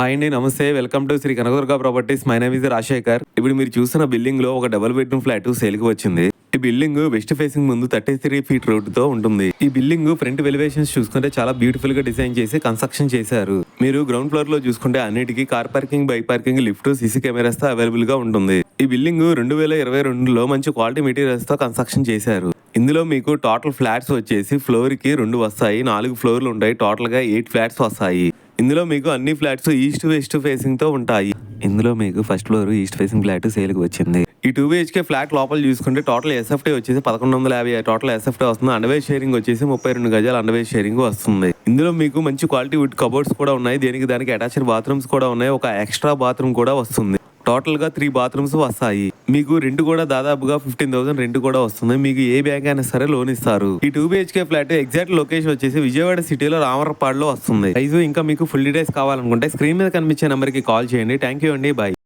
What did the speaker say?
Hi అండి నమస్తే welcome to Sri Kanakadurga properties my name is Rajasekhar ఇప్పుడు మీరు చూస్తున్న బిల్డింగ్లో ఒక డబుల్ బెడ్రూమ్ ఫ్లాట్ సేల్కి వచ్చింది ఈ బిల్డింగ్ వెస్ట్ ఫేసింగ్ ముందు థర్టీ త్రీ ఫీట్ రోడ్తో ఉంటుంది ఈ బిల్డింగ్ ఫ్రంట్ వెలివేషన్స్ చూసుకుంటే చాలా బ్యూటిఫుల్గా డిజైన్ చేసి కన్స్ట్రక్షన్ చేశారు మీరు గ్రౌండ్ ఫ్లోర్లో చూసుకుంటే అన్నిటికీ car parking bike parking lift CC కెమెరాస్తో అవైలబుల్గా ఉంటుంది ఈ బిల్డింగ్ రెండు వేల ఇరవై రెండులో మంచి క్వాలిటీ మెటీరియల్స్తో కన్స్ట్రక్షన్ చేశారు ఇందులో మీకు టోటల్ ఫ్లాట్స్ వచ్చేసి ఫ్లోర్కి రెండు వస్తాయి నాలుగు ఫ్లోర్లు ఉంటాయి టోటల్గా ఎయిట్ ఫ్లాట్స్ వస్తాయి ఇందులో మీకు అన్ని ఫ్లాట్స్ ఈస్ట్ వెస్ట్ ఫేసింగ్తో ఉంటాయి. ఇందులో మీకు first floor east facing flat సేల్కి వచ్చింది. ఈ టూ బిహెచ్కే ఫ్లాట్ లోపల చూసుకుంటే టోటల్ ఎస్ఎఫ్టీ వచ్చేసి పదకొండు వందల యాభై టోటల్ ఎస్ఎఫ్టీ వస్తుంది. అండర్వేర్ షేరింగ్ వచ్చేసి ముప్పై రెండు గజాల అండర్వేర్ షేరింగ్ వస్తుంది. ఇందులో మీకు మంచి క్వాలిటీ వుడ్ కబోర్డ్స్ కూడా ఉన్నాయి. దేనికి దానికి అటాచ్డ్ బాత్రూమ్స్ కూడా ఉన్నాయి. ఒక ఎక్స్ట్రా బాత్రూమ్ కూడా వస్తుంది. టోటల్గా త్రీ బాత్రూమ్స్ వస్తాయి. మీకు రెంట్ కూడా దాదాపుగా ఫిఫ్టీన్ థౌసండ్ రెంట్ కూడా వస్తుంది. మీకు ఏ బ్యాంక్ అయినా సరే లోన్ ఇస్తారు. ఈ two BHK flat exact location వచ్చేసి విజయవాడ సిటీలో రామరపాడులో వస్తుంది. ప్రైస్ ఇంకా మీకు ఫుల్ డీటెయిల్స్ కావాలనుకుంటే స్క్రీన్ మీద కనిపించే నెంబర్కి కాల్ చేయండి. థ్యాంక్ యూ అండి. బాయ్